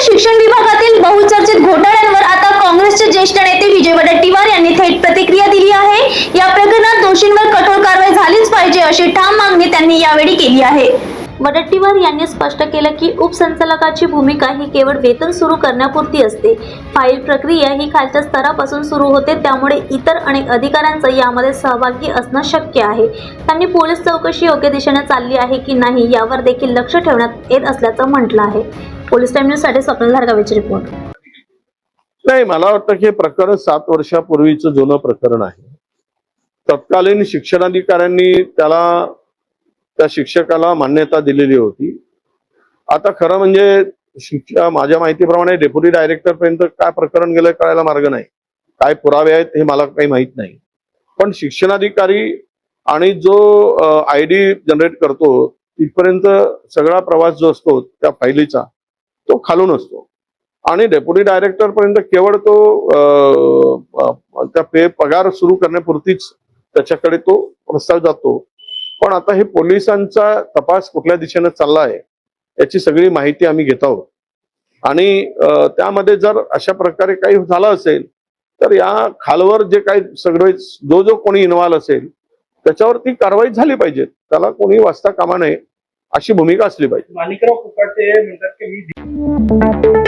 शिक्षण विभागातील बहुचर्चित घोटाळ्यांवर आता काँग्रेसचे ज्येष्ठ नेते विजय वडेट्टीवार यांनी थेट प्रतिक्रिया दिली आहे. या प्रकरणात दोषींवर कठोर कारवाई झालीच पाहिजे अशी ठाम मागणी त्यांनी यावेळी केली आहे. वडट्टीवार यांनी स्पष्ट केलं की उपसंचालकाची भूमिका ही केवळ वेतन सुरू करण्यापुरती असते. फाईल प्रक्रिया ही खालच्या स्तरापासून सुरू होते त्यामुळे इतर अनेक अधिकाऱ्यांचं यामध्ये सहभागी असणं शक्य आहे. त्यांनी पोलीस चौकशी योग्य दिशेने चालली आहे की नाही यावर देखील लक्ष ठेवण्यात येत असल्याचं म्हटलं आहे. पोलीस टाइम स्वप्न धारगावेची रिपोर्ट नाही मला वाटतं की हे प्रकरण सात वर्षापूर्वीचं जुनं प्रकरण आहे. तत्कालीन शिक्षणाधिकाऱ्यांनी त्याला त्या शिक्षकाला मान्यता दिलेली होती. आता खरं म्हणजे शिक्षा माझ्या माहितीप्रमाणे डेप्युटी डायरेक्टर पर्यंत काय प्रकरण गेलं कळायला मार्ग नाही. काय पुरावे आहेत हे मला काही माहीत नाही. पण शिक्षणाधिकारी आणि जो आयडी जनरेट करतो तिथपर्यंत सगळा प्रवास जो असतो त्या फायलीचा तो खालून असतो. आणि डेप्युटी डायरेक्टर पर्यंत केवळ तो त्या पे पगार सुरू करण्यापुरतीच त्याच्याकडे तो प्रस्ताव जातो. पण आता हे पोलिसांचा तपास कुठल्या दिशेनं चालला आहे याची सगळी माहिती आम्ही घेत आहोत. आणि त्यामध्ये जर अशा प्रकारे काही झालं असेल तर या खालवर जे काही सगळे जो जो कोणी इन्व्हॉल्व असेल त्याच्यावर ती कारवाई झाली पाहिजे. त्याला कोणी वाचता कामा नये. अशी भूमिका असली पाहिजे. माणिकराव फुकाटे म्हणतात की